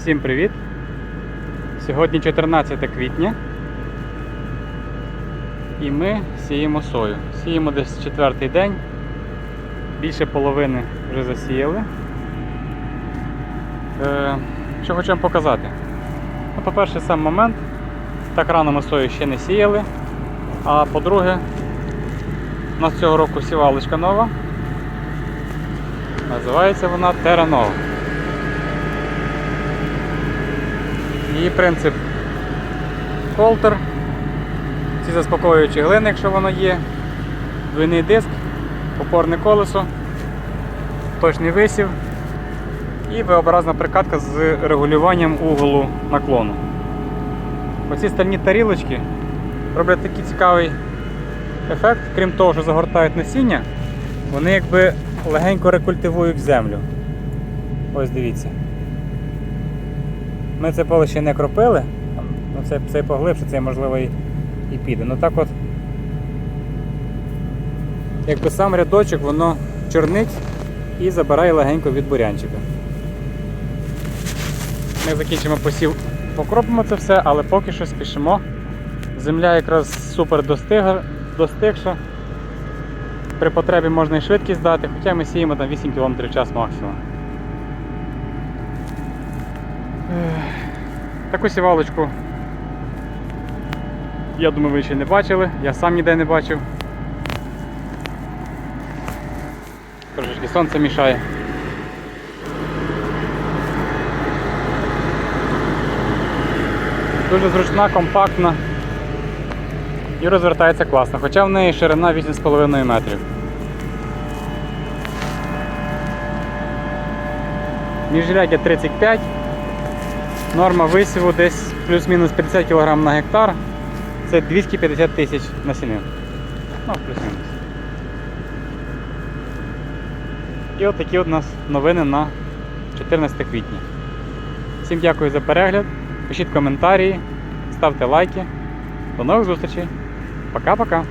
Всім привіт! Сьогодні 14 квітня. І ми сіємо сою. Сіємо десь четвертий день. Більше половини вже засіяли. Е, що вам показати? Ну, по-перше, сам момент. Так рано ми сою ще не сіяли. А по-друге, у нас цього року сівалочка нова. Називається вона Terra Її принцип холтер, ці заспокоюючі глини, якщо воно є, двойний диск, опорне колесо, точний висів і V-образна прикатка з регулюванням углу наклону. Оці стальні тарілочки роблять такий цікавий ефект, крім того, що загортають насіння, вони якби легенько рекультивують землю. Ось дивіться. Ми це поле ще не кропили, ну це, це поглибше, це можливо і, і піде. Ну так от, якби сам рядочок воно чорнить і забирає легенько від бурянчика. Ми закінчимо посів, покропимо це все, але поки що спішимо. Земля якраз супер достигла, достигша. При потребі можна і швидкість дати, хоча ми сіємо там 8 км в час максимум. Таку сівалочку, я думаю, ви ще не бачили, я сам ніде не бачив. Трошечки сонце мішає. Дуже зручна, компактна і розвертається класно, хоча в неї ширина 8,5 метрів. Міжряддя 35, норма висіву десь плюс-мінус 50 кг на гектар. Це 250 тисяч насінин. Ну, плюс-мінус. І от такі от у нас новини на 14 квітня. Всім дякую за перегляд. Пишіть коментарі, ставте лайки. До нових зустрічей. Пока-пока.